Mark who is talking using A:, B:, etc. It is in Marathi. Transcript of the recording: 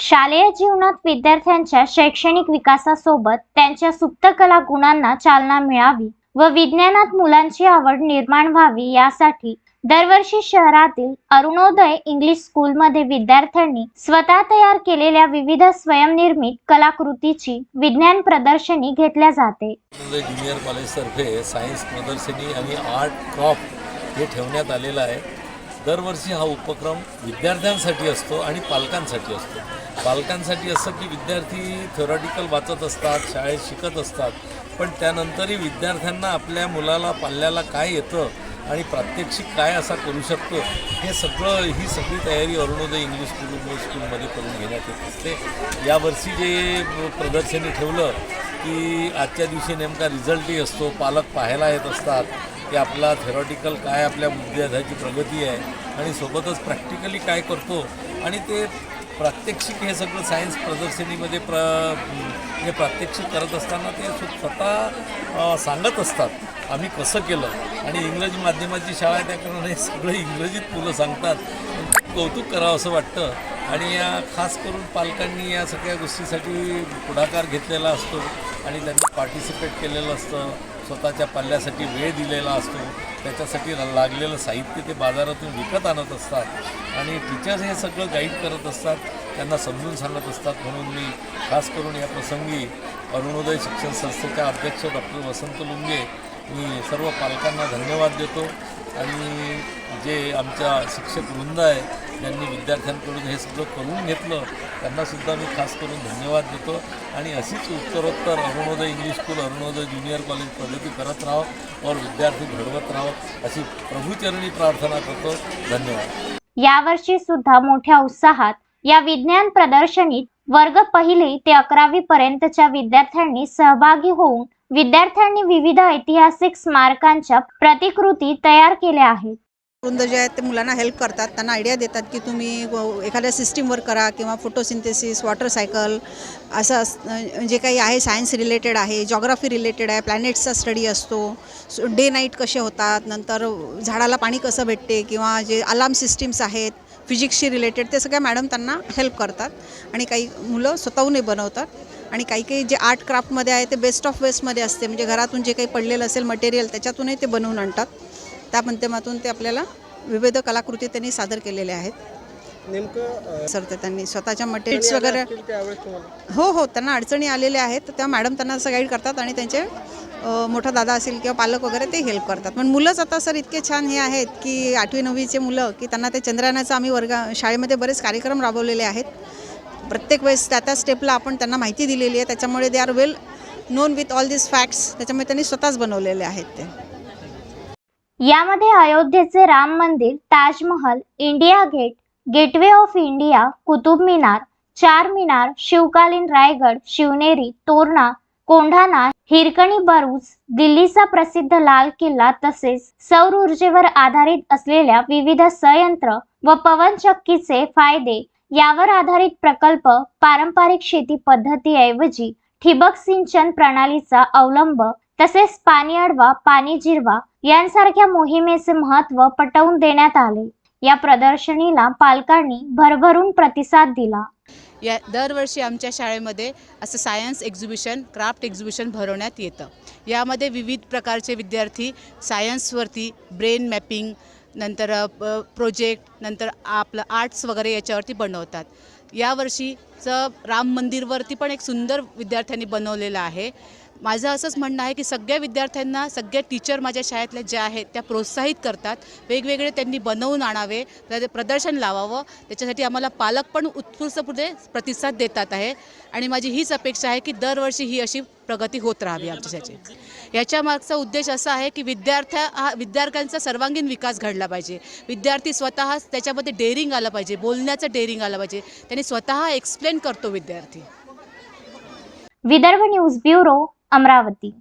A: शालेय जीवनात विद्यार्थ्यांच्या शैक्षणिक विकासासोबत त्यांच्या सुप्त कला गुणांना चालना मिळावी व विज्ञानात मुलांची आवड निर्माण व्हावी यासाठी दरवर्षी शहरातील अरुणोदय इंग्लिश स्कूलमध्ये विद्यार्थ्यांनी स्वतः तयार केलेल्या विविध स्वयंनिर्मित कलाकृतीची विज्ञान प्रदर्शनी घेतल्या जाते.
B: ज्युनियर कॉलेजतर्फे सायन्स प्रदर्शनी आणि आर्ट क्रॉप हे ठेवण्यात आलेलं आहे. दरवर्षी हा उपक्रम विद्यार्थ्यांसाठी असतो आणि पालकांसाठी असतो. पालकांसाठी असं की विद्यार्थी थेरॉटिकल वाचत असतात शाळेत शिकत असतात पण त्यानंतरही विद्यार्थ्यांना आपल्या मुलाला पाल्याला काय येतं आणि प्रात्यक्षिक काय असा करू शकतो हे सगळं ही सगळी तयारी अरुणोदय इंग्लिश स्कूल स्कूलमध्ये करून घेण्यात येत असते. यावर्षी जे प्रदर्शनी ठेवलं की आजच्या दिवशी नेमका रिझल्टही असतो पालक पाहायला येत असतात की आपला थेरॉटिकल काय आपल्या विद्यार्थ्याची प्रगती आहे आणि सोबतच प्रॅक्टिकली काय करतो आणि ते प्रात्यक्षिक हे सगळं सायन्स प्रदर्शनीमध्ये प्र म्हणजे प्रात्यक्षिक करत असताना ते स्वतः सांगत असतात आम्ही कसं केलं? आणि इंग्रजी माध्यमाची शाळा आहे त्या कारणाने सगळं इंग्रजीत मुलं सांगतात. खूप कौतुक करावं असं वाटतं. आणि या खास करून पालकांनी या सगळ्या गोष्टीसाठी पुढाकार घेतलेला असतो आणि त्यांनी पार्टिसिपेट केलेलं असतं. स्वतःच्या पाल्यासाठी वेळ दिलेला असतो. त्याच्यासाठी लागलेलं साहित्य ते बाजारातून विकत आणत असतात. आणि टीचर्स हे सगळं गाईड करत असतात. त्यांना समजून सांगत असतात. म्हणून मी खास करून या प्रसंगी अरुणोदय शिक्षण संस्थेच्या अध्यक्ष डॉक्टर वसंत लुंगे मी सर्व पालकांना धन्यवाद देतो. आणि जे आमच्या शिक्षक वृंद आहे ज्यांनी विद्यार्थ्यांकडून हे सगळं करून घेतलं त्यांनासुद्धा मी खास करून धन्यवाद देतो. आणि अशीच उत्तरोत्तर Arunoday English school Arunoday junior college प्रगती करत राहो और विद्यार्थी घडवत राहो अशी प्रभूचरणी प्रार्थना करतो. धन्यवाद.
A: यावर्षी सुद्धा मोठ्या उत्साहात या विज्ञान प्रदर्शनीत वर्ग पहिली ते अकरावी पर्यंतच्या विद्यार्थ्यांनी सहभागी होऊन विद्यार्थ्यांनी विविध ऐतिहासिक स्मारकांच्या प्रतिकृती तयार केल्या आहेत.
C: वृंद जे आहेत ते मुलांना हेल्प करतात. त्यांना आयडिया देतात की तुम्ही व- एखाद्या सिस्टीमवर करा किंवा फोटोसिंथेसिस वॉटर सायकल असं जे काही आहे सायन्स रिलेटेड आहे जॉग्राफी रिलेटेड आहे प्लॅनेट्सचा स्टडी असतो. डे नाईट कसे होतात नंतर झाडाला पाणी कसं भेटते किंवा जे अलार्म सिस्टीम्स आहेत फिजिक्सशी रिलेटेड ते सगळ्या मॅडम त्यांना हेल्प करतात. आणि काही मुलं स्वतःहूनही बनवतात. आणि काही काही जे आर्ट क्राफ्टमध्ये आहे ते बेस्ट ऑफ वेस्टमध्ये असते. म्हणजे घरातून जे काही पडलेलं असेल मटेरियल त्याच्यातूनही ते बनवून आणतात. त्या माध्यमातून ते आपल्याला विविध कलाकृती त्यांनी सादर केलेल्या आहेत.
D: नेमकं
C: सर ते त्यांनी स्वतःच्या मटेरियल्स वगैरे हो हो त्यांना अडचणी आलेल्या आहेत. तर त्या मॅडम त्यांना असं गाईड करतात आणि त्यांचे मोठा दादा असेल किंवा पालक वगैरे ते हेल्प करतात. पण मुलंच आता सर इतके छान हे आहेत की आठवी नववीचे मुलं की त्यांना ते चंद्रयानाचं आम्ही वर्गा शाळेमध्ये बरेच कार्यक्रम राबवलेले आहेत. प्रत्येक वेळेस त्या त्या स्टेपला आपण त्यांना माहिती दिलेली आहे. त्याच्यामुळे they are well known with all this facts त्याच्यामुळे त्यांनी स्वतःच बनवलेले आहेत ते.
A: यामध्ये अयोध्येचे Ram Mandir Taj Mahal India gate gateway of India Qutub Minar Char Minar शिवकालीन रायगड शिवनेरी तोरणा कोंढाणा हिरकणी बरूज दिल्लीचा प्रसिद्ध लाल किल्ला तसेच सौर ऊर्जेवर आधारित असलेल्या विविध संयंत्र व पवनचक्कीचे फायदे यावर आधारित प्रकल्प पारंपरिक शेती पद्धतीऐवजी ठिबक सिंचन प्रणालीचा अवलंब तसेच पाणी अडवा पाणी जिरवा यांसारख्या मोहिमेचे महत्त्व पटवून देण्यात आले. या प्रदर्शनीला पालकांनी भरभरून प्रतिसाद दिला.
E: या दरवर्षी आमच्या शाळेमध्ये असं सायन्स एक्झिबिशन क्राफ्ट एक्झिबिशन भरवण्यात येतं. यामध्ये विविध प्रकारचे विद्यार्थी सायन्सवरती ब्रेन मॅपिंग नंतर प्रोजेक्ट नंतर आपलं आर्ट्स वगैरे याच्यावरती बनवतात. यावर्षीचं राम मंदिरवरती पण एक सुंदर विद्यार्थ्यांनी बनवलेलं आहे. माझं असंच म्हणणं आहे की सगळ्या विद्यार्थ्यांना सगळ्या टीचर माझ्या शाळेतल्या ज्या आहेत त्या प्रोत्साहित करतात. वेगवेगळे त्यांनी बनवून आणावे त्याचे प्रदर्शन लावावं. त्याच्यासाठी आम्हाला पालक पण उत्स्फूर्तपणे प्रतिसाद देतात आहे. आणि माझी हीच अपेक्षा आहे की दरवर्षी ही अशी प्रगती होत राहावी आमच्यासाठी. याच्या मागचा उद्देश असा आहे की विद्यार्थ्या हा विद्यार्थ्यांचा सर्वांगीण विकास घडला पाहिजे. विद्यार्थी स्वतः त्याच्यामध्ये डेअरिंग आलं पाहिजे बोलण्याचं डेअरिंग आलं पाहिजे. त्यांनी स्वतः एक्सप्लेन करतो विद्यार्थी.
A: Vidarbha news bureau Amravati.